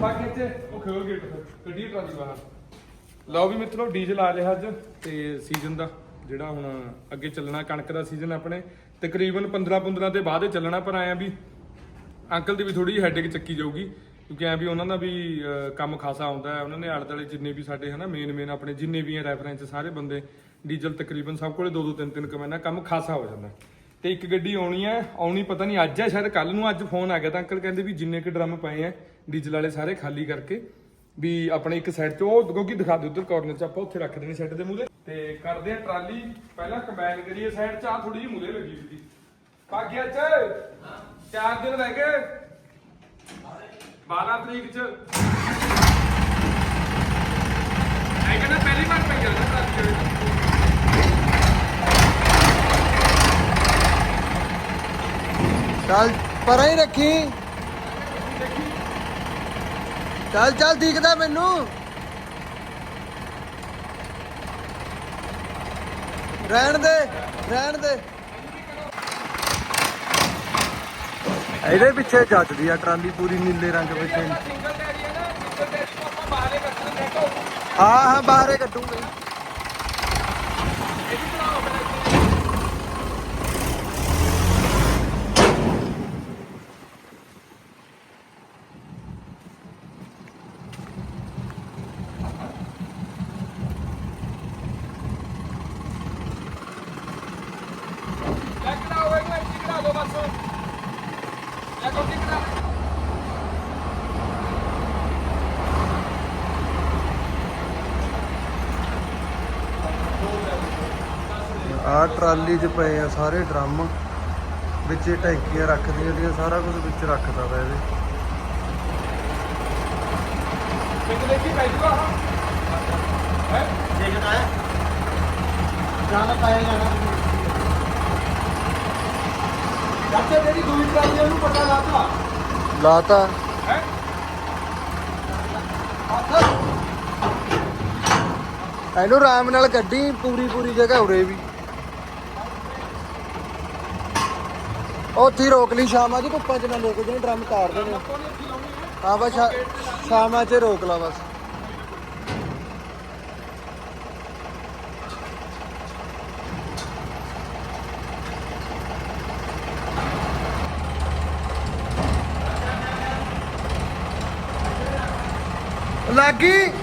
ਬਾਕੀ ਇੱਥੇ ਉਹ ਖੋਲ ਗੇਟ ਗੱਡੀ ਟਰਾਲੀ ਬਾਹਰ। ਲਓ ਵੀ ਮਿੱਤਰੋ, ਡੀਜ਼ਲ ਆ ਰਿਹਾ ਅੱਜ ਤੇ ਸੀਜ਼ਨ ਦਾ, ਜਿਹੜਾ ਹੁਣ ਅੱਗੇ ਚੱਲਣਾ, ਕਣਕ ਦਾ ਸੀਜ਼ਨ ਆਪਣੇ। ਤਕਰੀਬਨ 15 15 ਦੇ ਬਾਅਦ ਚੱਲਣਾ, ਪਰ ਆਇਆ ਵੀ ਅੰਕਲ ਦੀ ਵੀ ਥੋੜੀ ਜਿਹੀ ਹੈਡੇਕ ਚੱਕੀ ਜਾਊਗੀ, ਕਿਉਂਕਿ ਐ ਵੀ ਉਹਨਾਂ ਦਾ ਵੀ ਕੰਮ ਖਾਸਾ ਆਉਂਦਾ ਹੈ। ਉਹਨਾਂ ਨੇ ਆਲੇ ਦੁਆਲੇ ਜਿੰਨੇ ਵੀ ਸਾਡੇ ਹਨਾ ਮੇਨ ਮੇਨ ਆਪਣੇ ਜਿੰਨੇ ਵੀ ਆ ਰੈਫਰੈਂਸ ਸਾਰੇ ਬੰਦੇ, ਡੀਜ਼ਲ ਤਕਰੀਬਨ ਸਭ ਕੋਲੇ ਦੋ ਦੋ ਤਿੰਨ ਤਿੰਨ ਕਮੈਨਾ ਕੰਮ ਖਾਸਾ ਹੋ ਜਾਂਦਾ। ਤੇ ਇੱਕ ਗੱਡੀ ਆਉਣੀ ਹੈ, ਆਉਣੀ ਪਤਾ ਨਹੀਂ ਅੱਜ ਹੈ, ਸ਼ਾਇਦ ਕੱਲ ਨੂੰ ਅੱਜ ਫੋਨ ਆ ਗਿਆ ਤਾਂ ਅੰਕਲ ਕਹਿੰਦੇ ਵੀ ਜਿੰਨੇ ਕਿ ਡਰਮ ਪਏ ਆ ਡੀਜ਼ਲ ਵਾਲੇ ਸਾਰੇ ਖਾਲੀ ਕਰਕੇ ਵੀ ਆਪਣੇ ਇੱਕ ਸਾਈਡ 'ਚ ਉਹ ਕਿਉਂਕਿ ਦਿਖਾ ਦਿਓ ਉਧਰ ਕਾਰਨਰ 'ਚ ਆਪਾਂ ਉੱਥੇ ਰੱਖ ਦੇਣੀ ਸ਼ੈੱਡ ਦੇ ਮੂਲੇ ਤੇ ਕਰਦੇ ਆ ਟਰਾਲੀ। ਪਹਿਲਾਂ ਕੰਬਾਈਨ ਕਰੀਏ ਸਾਈਡ 'ਚ ਆ ਥੋੜੀ ਜਿਹੀ ਮੂਲੇ ਲੱਗੀ ਹੋਈ ਸੀ। ਭਾਗਿਆ 'ਚ? ਚਾਰ ਦਿਨ ਰਹਿ ਗਏ। 12 ਤਰੀਕ 'ਚ। ਐ ਕਹਿੰਦਾ ਪਹਿਲੀ ਵਾਰ ਪਈ ਜਾਂਦਾ ਟਰਾਲੀ ਦੇ ਚੱਲ ਪਰਾਂ ਹੀ ਰੱਖੀ। ਚੱਲ ਚੱਲ ਦਿਖਦਾ ਮੈਨੂੰ। ਰਹਿਣ ਦੇ ਰਹਿਣ ਦੇ। ਇਹਦੇ ਪਿੱਛੇ ਜੱਜਦੀ ਆ ਟਰਾਲੀ ਪੂਰੀ ਨੀਲੇ ਰੰਗ ਵਿੱਚ। ਹਾਂ ਹਾਂ ਬਾਹਰੇ ਕੱਢੂਗੇ। ਆ ਟਰਾਲੀ 'ਚ ਪਏ ਆ ਸਾਰੇ ਡਰਮ ਵਿੱਚ ਇਹ ਟੈਂਕੀਆਂ ਰੱਖਦੀਆਂ ਦੀਆਂ ਸਾਰਾ ਕੁਝ ਵਿੱਚ ਰੱਖਦਾ ਵਾ ਇਹਦੇ। ਇੱਕ ਦੇਖੀ ਹੈ? ਦੇਖਦਾ ਹੈ। ਜਾਣਾ ਪਾਏਗਾ ਨਾ ਜੱਟੇ ਮੇਰੀ ਦੂਜੀ ਟਰਾਲੀ ਉਹਨੂੰ ਪਤਾ ਲਾਤਾ। ਲਾਤਾ। ਹੈ? ਇਹਨੂੰ ਆਰਾਮ ਨਾਲ ਕੱਢੀ ਪੂਰੀ ਪੂਰੀ ਜਗ੍ਹਾ ਉਰੇ ਵੀ। ਉੱਥੇ ਹੀ ਰੋਕ ਲਈ, ਸ਼ਾਮਾਂ ਦੀ ਧੁੱਪਾਂ 'ਚ ਨਾ ਲੈ ਕੇ ਡਰਮ ਤਾਰ ਦੇਣੇ। ਹਾਂ, ਬਸ ਸ਼ਾਮਾਂ 'ਚ ਰੋਕ ਲਾ ਬਸ। ਲੱਗੀ?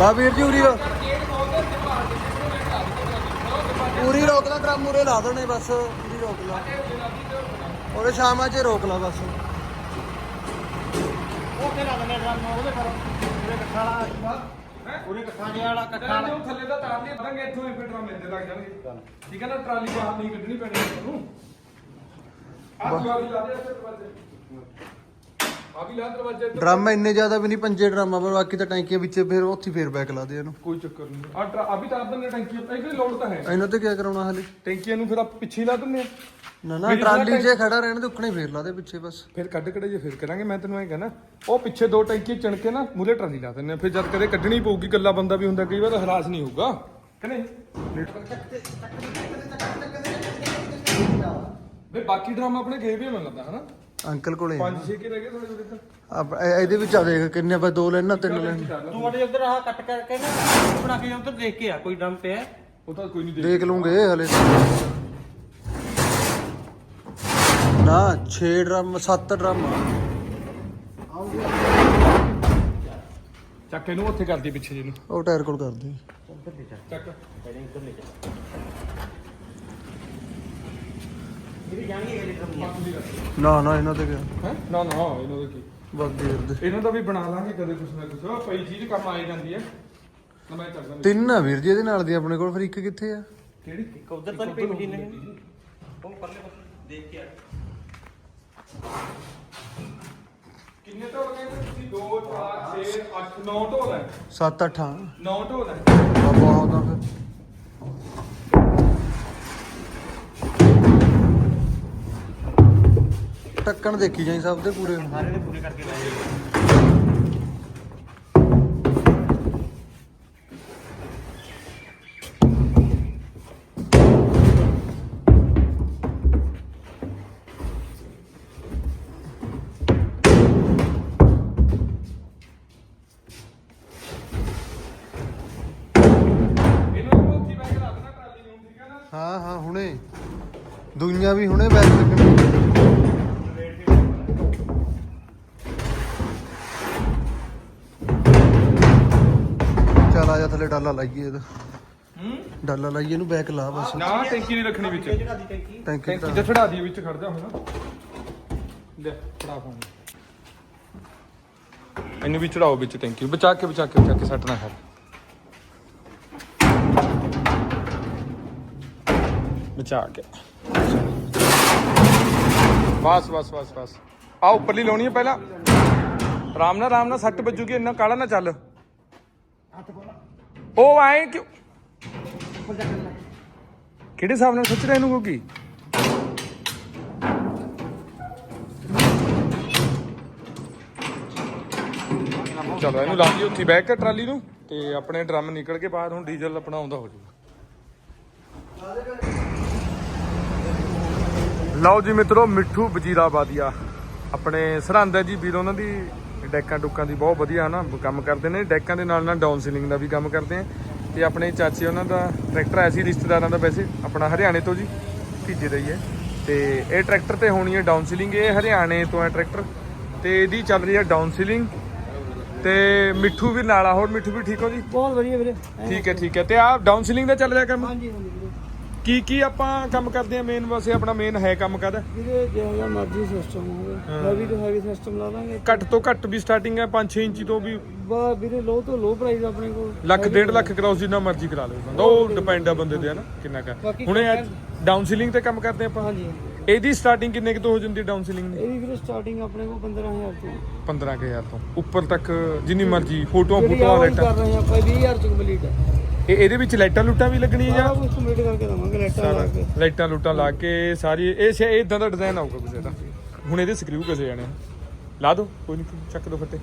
ਬਾ ਵੀਰ ਜੀ ਉਰੀ ਰੋ। ਪੂਰੀ ਰੋਕ ਲਾ ਡਰਮ ਮੂਰੇ ਲਾ ਦੇਣੇ ਬਸ ਪੂਰੀ ਰੋਕ ਲਾ। ਉਹਦੇ ਸ਼ਾਮਾਂ 'ਚ ਰੋਕ ਲਾ ਬਸ। ਉਹ ਕਿਹੜਾ ਬੰਦੇ ਡਰਮ ਉਹਦੇ ਕਰੋ ਉਹਦੇ ਕੱਖਾ ਵਾਲਾ ਉਹਦੇ ਕੱਖਾ ਜਿਹਾ ਵਾਲਾ ਵਾਲਾ ਨੂੰ ਥੱਲੇ ਦਾ ਤਾਰ ਲਈ ਬਰਾਂਗੇ ਇੱਥੋਂ ਹੀ ਫਿਰ ਡਰਮ ਲੱਗ ਜਾਣਗੇ। ਠੀਕ ਹੈ ਨਾ ਟਰਾਲੀ ਬਾਹਰ ਨਹੀਂ ਕੱਢਣੀ ਪੈਣੀ ਤੁਹਾਨੂੰ ਆ ਦੁਆਰੀ ਲਾ ਦੇ ਇੱਥੇ ਦਰਵਾਜ਼ੇ। ਆ ਵੀ ਲਾ ਦਰਵਾਜ਼ੇ। ਡਰਮ ਇੰਨੇ ਜ਼ਿਆਦਾ ਵੀ ਨਹੀਂ ਪੰਜੇ ਡਰਮ ਆ ਪਰ ਬਾਕੀ ਤਾਂ ਟੈਂਕੀਆਂ ਵਿੱਚ ਫਿਰ ਉੱਥੇ ਫੇਰ ਬੈਕ ਲਾ ਦੇ ਇਹਨੂੰ ਕੋਈ ਚੱਕਰ ਨਹੀਂ ਆ ਟਰਾ- ਆ ਵੀ ਤਾਰ ਦਿੰਦੇ ਟੈਂਕੀ ਇਹਦੀ ਲੋਡ ਤਾਂ ਹੈ ਇਹਨਾਂ ਤੇ ਕੀ ਕਰਾਉਣਾ ਹਾਲੇ ਟੈਂਕੀਆਂ ਨੂੰ ਫਿਰ ਆ ਪਿੱਛੇ ਹੀ ਲਾ ਦਿੰਦੇ ਆ ਨਾ ਨਾ ਮੇਰੀ ਟਰਾਲੀ 'ਚ ਖੜਾ ਰਹਿਣ ਦੇ ਉੱਕਣੇ ਫੇਰ ਲਾ ਦੇ ਪਿੱਛੇ ਬਸ ਫਿਰ ਕੱਢ ਕੜੇ ਜੇ ਫਿਰ ਕਰਾਂਗੇ ਮੈਂ ਤੈਨੂੰ ਐਂ ਕਹਿਣਾ ਉਹ ਪਿੱਛੇ ਦੋ ਟੈਂਕੀ ਚਣ ਕੇ ਨਾ ਮੂਰੇ ਟਰਾਲੀ ਲਾ ਦਿੰਦੇ ਆ ਫਿਰ ਜਦ ਕਦੇ ਕੱਢਣੀ ਪਊਗੀ ਇਕੱਲਾ ਬੰਦਾ ਵੀ ਹੁੰਦਾ ਕਈ ਵਾਰ ਹਰਾਸ ਨਹੀਂ ਹੋਊਗਾ ਕਿ ਨਹੀਂ ਵੇ ਬਾਕੀ ਡਰਾਮਾ ਆਪਣੇ ਗਏ ਵੀ ਮੈਨੂੰ ਲੱਗਦਾ ਹਨਾ ਅੰਕਲ ਕੋਲੇ ਆ। ਪੰਜ ਛੇ ਕੇ ਰਹਿ ਗਏ ਥੋੜੇ ਥੋੜੇ ਤਾਂ ਆਪ- ਇਹ- ਇਹਦੇ ਵਿੱਚ ਆ ਦੇਖ ਕਿੰਨੇ ਆਪਾਂ ਦੋ ਲੈਣਾ ਤਿੰਨ ਲੈਣਾ। ਤੂੰ ਅੜੇ ਉਧਰ ਆਹ ਕੱਟ ਕਰਕੇ ਨਾ ਬਣਾ ਕੇ ਉਧਰ ਦੇਖ ਕੇ ਆ ਕੋਈ ਡਰਮ ਪਿਆ ਉਹ ਤਾਂ ਕੋਈ ਨਹੀਂ ਦੇਖ ਦੇਖ ਲੂੰਗੇ ਹਲੇ। ਨਾ 6 ਡਰਮ 7 ਡਰਮ ਚੱਕ ਇਹਨੂੰ ਉੱਥੇ ਕਰਦੀ ਪਿੱਛੇ ਜਿਹਨੂੰ। ਉਹ ਟਾਇਰ ਕੋਲ ਕਰਦੇ। ਜਾ ਚੱਕ ਪਹਿਲੇ ਉਧਰ ਲੈ ਜਾ ਇਹ ਜਾਣਗੇ ਇਹ ਡਰਮ ਨਾ ਨਾ ਇਹਨਾਂ ਤੇ ਹੈ? ਨਾ ਨਾ ਇਹਨਾਂ ਦਾ ਕੀ? ਬਸ ਦੇਰ ਦੇ ਇਹਨਾਂ ਦਾ ਵੀ ਬਣਾ ਲਾਂਗੇ ਕਦੇ ਕੁਛ ਨਾ ਕੁਛ। ਉਹ ਪਈ ਚੀਜ਼ ਕੰਮ ਆਈ ਜਾਂਦੀ ਹੈ। ਨਾ ਮੈਂ ਚੱਲਦਾ ਤਿੰਨ ਆ ਵੀਰ ਜੀ ਇਹਦੇ ਨਾਲ ਦੀ ਆਪਣੇ ਕੋਲ ਫਿਰ ਇੱਕ ਕਿੱਥੇ ਆ? ਕਿਹੜੀ? ਇੱਕ ਉਧਰ ਤਾਂ ਨਹੀਂ ਪਈ ਮਸ਼ੀਨ ਇਹ। ਉਹ ਪਰਲੇ ਪਾਸੇ। ਦੇਖ ਕੇ ਆ। ਕਿੰਨੇ ਢੋਲ ਗਏ ਤੁਸੀਂ 2 4 6 8 9 ਢੋਲ ਹੈ। 7 8 ਆ 9 ਢੋਲ ਹੈ। ਬਹੁਤ ਆ ਫਿਰ। ਢੱਕਣ ਦੇਖੀ ਜਾਈ ਸਭ ਦੇ ਪੂਰੇ। ਸਾਰੇ ਦੇ ਪੂਰੇ ਕਰਕੇ ਲਾ ਹੈ ਹਾਂ ਹੁਣੇ। ਦੁਨੀਆ ਵੀ ਹੁਣੇ ਬੈਗ ਲੱਗਣੀ ਥੱਲੇ ਡਾਲਾ ਲਾਈਏ ਇਹਦਾ। ਹੂੰ ਡਾਲਾ ਲਾਈਏ ਇਹਨੂੰ ਬੈਕ ਲਾ ਬਸ। ਨਾ ਟੈਂਕੀ ਨਹੀਂ ਰੱਖਣੀ ਵਿੱਚ। ਜਿਹੜਾ ਦੀ ਟੈਂਕੀ? ਟੈਂਕੀ ਟੈਂਕੀ ਤਾਂ ਤੇ ਚੜਾ ਦੀ ਵਿੱਚ ਖੜ ਜਾ ਹੁਣ। ਲੈ ਫੜਾ ਫੋਨ। ਇਹਨੂੰ ਵੀ ਚੜਾਓ ਵਿੱਚ ਟੈਂਕੀ। ਬਚਾ ਕੇ ਬਚਾ ਕੇ ਬਚਾ ਕੇ ਸੱਟ ਨਾ ਕਰ। ਬਚਾ ਕੇ। ਬਸ ਬਸ ਬਸ ਬਸ। ਆ ਉੱਪਰਲੀ ਲਾਉਣੀ ਹੈ ਪਹਿਲਾਂ। ਆਰਾਮ ਨਾਲ ਆਰਾਮ ਨਾਲ ਸੱਟ ਵੱਜੂਗੀ। ਇੰਨਾ ਕਾਲਾ ਨਾ ਚੱਲ। ਹੱਥ ਖੋਲਾ ਉਹ ਆਏ ਕਿਉਂ ਕਿਹੜੇ ਹਿਸਾਬ ਨਾਲ ਸੱਚ ਰਿਹਾ ਇਹਨੂੰ ਕੋਕੀ ਚਲੋ ਇਹਨੂੰ ਲਾ ਉੱਥੇ ਬੈਕ ਕੇ ਟਰਾਲੀ ਨੂੰ ਤੇ ਆਪਣੇ ਡਰਮ ਨਿਕਲ ਕੇ ਬਾਹਰ ਹੁਣ ਡੀਜ਼ਲ ਆਪਣਾ ਆਉਂਦਾ ਹੋ ਜਾਊਗਾ। ਲਓ ਜੀ ਮਿੱਤਰੋ ਮਿੱਠੂ ਵਜੀਰਾਬਾਦੀਆ। ਆਪਣੇ ਸਰਹੰਦ ਹੈ ਜੀ ਵੀਰ ਉਹਨਾਂ ਦੀ ਡੈਕਾਂ ਡੁੱਕਾਂ ਦੀ ਬਹੁਤ ਵਧੀਆ ਹਨਾ ਕੰਮ ਕਰਦੇ ਨੇ। ਡੈਕਾਂ ਦੇ ਨਾਲ ਨਾਲ ਡਾਊਨ ਸੀਲਿੰਗ ਦਾ ਵੀ ਕੰਮ ਕਰਦੇ ਆ। ਤੇ ਆਪਣੇ ਚਾਚੇ ਉਹਨਾਂ ਦਾ ਟਰੈਕਟਰ ਆਇਆ ਸੀ ਰਿਸ਼ਤੇਦਾਰਾਂ ਦਾ ਵੈਸੇ ਆਪਣਾ ਹਰਿਆਣੇ ਤੋਂ ਜੀ ਭੀਜੇ ਦਾ ਹੀ ਹੈ। ਤੇ ਇਹ ਟਰੈਕਟਰ ਤੇ ਹੋਣੀ ਹੈ ਡਾਊਨ ਸੀਲਿੰਗ ਇਹ ਹਰਿਆਣੇ ਤੋਂ ਹੈ ਟਰੈਕਟਰ ਤੇ ਇਹਦੀ ਚੱਲ ਰਹੀ ਹੈ ਡਾਊਨ ਸੀਲਿੰਗ ਤੇ ਮਿੱਠੂ ਵੀ ਨਾਲ ਆ ਹੋਰ ਮਿੱਠੂ ਵੀ ਠੀਕ ਹੋ ਜੀ? ਬਹੁਤ ਵਧੀਆ ਵੀਰੇ। ਠੀਕ ਹੈ ਠੀਕ ਹੈ। ਤੇ ਆ ਡਾਊਨ ਸੀਲਿੰਗ ਦਾ ਚੱਲ ਰਿਹਾ ਕੰਮ? ਹਾਂਜੀ ਹਾਂਜੀ। ਕੀ ਕੀ ਆਪਾਂ ਕੰਮ ਕਰਦੇ ਆ? ਮੇਨ ਵਸੇ ਆਪਣਾ ਮੇਨ ਹੈ ਕੰਮ ਕਾਹਦਾ? ਵੀਰੇ ਜਿਹੜਾ ਜਿਹਾ ਮਰਜ਼ੀ ਸਿਸਟਮ ਹੋਵੇ। ਹੈਵੀ ਤੋਂ ਹੈਵੀ ਸਿਸਟਮ ਲਾ ਦਾਂਗੇ। ਘੱਟ ਤੋਂ ਘੱਟ ਵੀ ਸਟਾਰਟਿੰਗ ਹੈ 5-6 ਇੰਚੀ ਤੋਂ ਵੀ। ਬਾ ਵੀਰੇ ਲੋ ਤੋਂ ਲੋ ਪ੍ਰਾਈਸ ਆਪਣੇ ਕੋਲ। ਲੱਖ ਡੇਢ ਲੱਖ ਕਰਾਓ ਜਿੰਨਾ ਮਰਜ਼ੀ ਕਰਾ ਲਓ ਬੰਦਾ। ਉਹ ਡਿਪੈਂਡ ਆ ਬੰਦੇ ਤੇ ਹਨਾ ਕਿੰਨਾ ਕਰ ਹੁਣੇ ਡਾਊਨ ਸੀਲਿੰਗ ਤੇ ਕੰਮ ਕਰਦੇ ਆਪਾਂ? ਹਾਂਜੀ ਇਹਦੀ ਸਟਾਰਟਿੰਗ ਕਿੰਨੇ ਕੁ ਤੋਂ ਹੋ ਜਾਂਦੀ ਡਾਊਨ ਸੀਲਿੰਗ ਦੀ? ਇਹਦੀ ਵੀਰੇ ਸਟਾਰਟਿੰਗ ਆਪਣੇ ਕੋਲ 15000 ਤੋਂ। 15000 ਤੋਂ। ਉੱਪਰ ਤੱਕ ਜਿੰਨੀ ਮਰਜ਼ੀ ਫੋਟੋਆਂ ਫੋਟੋਆਂ ਲਾਈਟਾਂ ਕਰ ਰਹੇ ਆਪਾਂ 20000 ਚ ਕੰਪਲੀਟ ਹੈ। ਇਹ ਇਹਦੇ ਵਿੱਚ ਲਾਈਟਾਂ ਲੂਟਾਂ ਵੀ ਲੱਗਣੀਆਂ ਸਾਰਾ ਜਾਂ ਕੁਝ ਕੰਪਲੀਟ ਕਰਕੇ ਦਵਾਂਗੇ ਲੈਟਰ ਲਾ ਕੇ। ਲਾਈਟਾਂ ਲੂਟਾਂ ਲਾ ਕੇ ਸਾਰੀ ਇਹ ਸ਼ੇ ਇਦਾਂ ਦਾ ਡਿਜ਼ਾਈਨ ਆਊਗਾ ਕਿਸੇ ਦਾ ਹੁਣ ਇਹਦੇ ਸਕਰੂ ਕਿਸੇ ਜਾਣੇ ਆ। ਲਾ ਦੋ ਕੋਈ ਨਹੀਂ ਚੱਕ ਦੋ ਫੱਟੇ।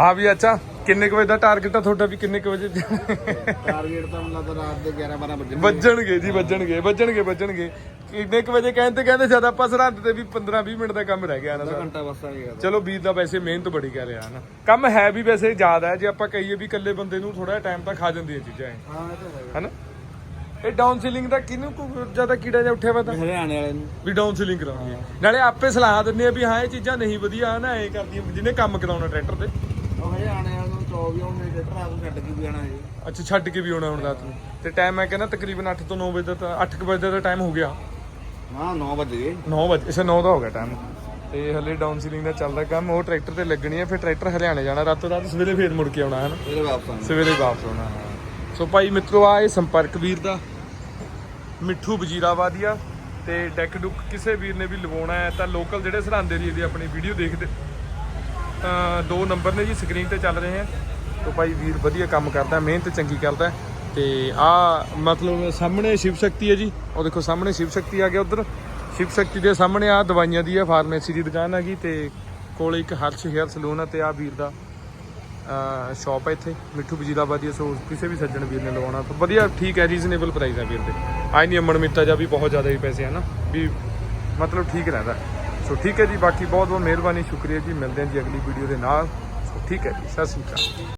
ਹਾਂ ਵੀ ਅੱਛਾ ਕਿੰਨੇ ਕੁ ਵਜੇ ਦਾ ਟਾਰਗੇਟ ਆ ਤੁਹਾਡਾ ਵੀ ਕਿੰਨੇ ਕੁ ਵਜੇ? ਟਾਰਗੇਟ ਤਾਂ ਮੈਨੂੰ ਲੱਗਦਾ ਰਾਤ ਦੇ 11 12 ਵਜੇ ਵੱਜਣਗੇ ਜੀ ਵੱਜਣਗੇ ਵੱਜਣਗੇ ਵੱਜਣਗੇ। ਕਿੰਨੇ ਕੁ ਵਜੇ ਕਹਿੰਦੇ ਕਹਿੰਦੇ ਜਦ ਆਪਾਂ ਸਰਹੰਦ ਤੇ ਵੀ 15 20 ਮਿੰਟ ਦਾ ਕੰਮ ਰਹਿ ਗਿਆ ਨਾ ਸਾਡਾ ਘੰਟਾ ਬਸ ਆ ਗਿਆ। ਚਲੋ ਵੀਰ ਦਾ ਵੈਸੇ ਮਿਹਨਤ ਬੜੀ ਕਰ ਰਿਹਾ ਨਾ। ਕੰਮ ਹੈ ਵੀ ਵੈਸੇ ਜ਼ਿਆਦਾ ਹੈ ਜੇ ਆਪਾਂ ਕਹੀਏ ਵੀ ਇਕੱਲੇ ਬੰਦੇ ਨੂੰ ਥੋੜਾ ਟਾਈਮ ਤਾਂ ਖਾ ਜਾਂਦੀਆਂ ਚੀਜ਼ਾਂ ਇਹ। ਹਾਂ ਇਹ ਤਾਂ ਹੈਗਾ ਹਨਾ? ਇਹ ਡਾਊਨ ਸੀਲਿੰਗ ਦਾ ਕਿਹਨੂੰ ਕੋ ਜ਼ਿਆਦਾ ਕੀੜਾ ਜਿਹਾ ਉੱਠਿਆ ਵਾ ਤਾਂ? ਹਰਿਆਣੇ ਵਾਲੇ ਨੂੰ। ਵੀ ਡਾਊਨ ਸੀਲਿੰਗ ਕਰਾਉਣੀ ਹੈ। ਨਾਲੇ ਆਪੇ ਸਲਾਹ ਦਿੰਦੇ ਆ ਵੀ ਹਾਂ ਇਹ ਚੀਜ਼ਾਂ ਨਹੀਂ ਵਧੀਆ ਨਾ ਐ ਕਰਦੀਆਂ ਜਿਹਨੇ ਕੰਮ ਕਰਾਉਣਾ ਟਰੈਕਟਰ ਤੇ। ਉਹ ਹਰਿਆਣੇ ਵਾਲੇ ਨੂੰ 24 ਉਹਨੇ ਲੈਟਰ ਆ ਛੱਡ ਕੇ ਵੀ ਆਣਾ ਜੀ। ਅੱਛਾ ਛੱਡ ਕੇ ਵੀ ਆਉਣਾ ਹੁਣ ਰਾਤ ਨੂੰ। ਤੇ ਟਾਈਮ ਮੈਂ ਕਹਿੰਦਾ ਤਕਰੀਬਨ 8 ਤੋਂ 9 ਵਜੇ ਦਾ ਤਾਂ 8 ਵਜੇ ਦਾ ਟਾਈਮ ਹੋ ਗਿਆ। ਹਾਂ 9 ਵਜੇ 9 ਵਜੇ ਇਸੇ 9 ਦਾ ਹੋ ਗਿਆ ਟਾਈਮ ਤੇ ਹਲੇ ਡਾਊਨ ਸੀਲਿੰਗ ਦਾ ਚੱਲਦਾ ਕੰਮ ਉਹ ਟਰੈਕਟਰ ਤੇ ਲੱਗਣੀ ਹੈ ਫਿਰ ਟਰੈਕਟਰ ਹਰਿਆਣੇ ਜਾਣਾ ਰਾਤੋਂ ਰਾਤ ਸਵੇਰੇ ਫੇਰ ਮੁੜ ਕੇ ਆਉਣਾ ਹੈ ਨਾ ਇਹਦੇ ਵਾਪਸ ਆਣਾ ਸਵੇਰੇ ਵਾਪਸ ਆਉਣਾ ਸੋ ਭਾਈ ਮਿੱਤਰੋ ਆ ਇਹ ਸੰਪਰਕ ਵੀਰ ਦਾ ਮਿੱਠੂ ਵਜੀਰਾਵਾਦੀਆ ਤੇ ਡੈਕ ਡੁੱਕ ਕਿਸੇ ਵੀਰ ਨੇ ਵੀ ਲਵਾਉਣਾ ਹੈ ਤਾਂ ਲੋਕਲ ਜਿਹੜੇ ਸਰਹੰਦ ਏਰੀਏ ਦੀ ਆਪਣੀ ਵੀਡੀਓ ਦੇਖਦੇ। ਤਾਂ ਦੋ ਨੰਬਰ ਨੇ ਜੀ ਸਕਰੀਨ ਤੇ ਚੱਲ ਰਹੇ ਆ। ਤੋ ਭਾਈ ਵੀਰ ਵਧੀਆ ਕੰਮ ਕਰਦਾ ਮਿਹਨਤ ਚੰਗੀ ਕਰਦਾ। ਤੇ ਆ ਮਤਲਬ ਸਾਹਮਣੇ ਸ਼ਿਵ ਸ਼ਕਤੀ ਹੈ ਜੀ। ਉਹ ਦੇਖੋ ਸਾਹਮਣੇ ਸ਼ਿਵ ਸ਼ਕਤੀ ਆ ਗਿਆ ਉਧਰ। ਸ਼ਿਵ ਸ਼ਕਤੀ ਦੇ ਸਾਹਮਣੇ ਆ ਦਵਾਈਆਂ ਦੀ ਹੈ ਫਾਰਮੇਸੀ ਦੀ ਦੁਕਾਨ ਹੈਗੀ ਤੇ ਕੋਲ ਇੱਕ ਹਰਸ਼ ਹੇਅਰ ਸਲੂਨ ਹੈ ਤੇ ਆ ਵੀਰ ਦਾ ਸ਼ਾਪ ਹੈ ਇੱਥੇ, ਮਿੱਠੂ ਵਜੀਰਾਬਾਦੀ ਸੋ ਕਿਸੇ ਵੀ ਸੱਜਣ ਵੀਰ ਨੇ ਲਵਾਉਣਾ। ਤਾਂ ਵਧੀਆ, ਠੀਕ ਹੈ ਰੀਜ਼ਨੇਬਲ ਪ੍ਰਾਈਸ ਹੈ ਵੀਰ ਦੇ। ਆਈ ਨਹੀਂ ਅਮਨ ਮਿੱਤਾ ਜਾਂ ਵੀ ਬਹੁਤ ਜ਼ਿਆਦਾ ਹੀ ਪੈਸੇ ਹਨ ਵੀ ਮਤਲਬ ਠੀਕ ਰਹਿੰਦਾ। ਸੋ ਠੀਕ ਹੈ ਜੀ, ਬਾਕੀ ਬਹੁਤ ਬਹੁਤ ਮਿਹਰਬਾਨੀ, ਸ਼ੁਕਰੀਆ ਜੀ। ਮਿਲਦੇ ਹਾਂ ਜੀ ਅਗਲੀ ਵੀਡੀਓ ਦੇ ਨਾਲ। ਸੋ ਠੀਕ ਹੈ ਜੀ, ਸਤਿ ਸ਼੍ਰੀ ਅਕਾਲ।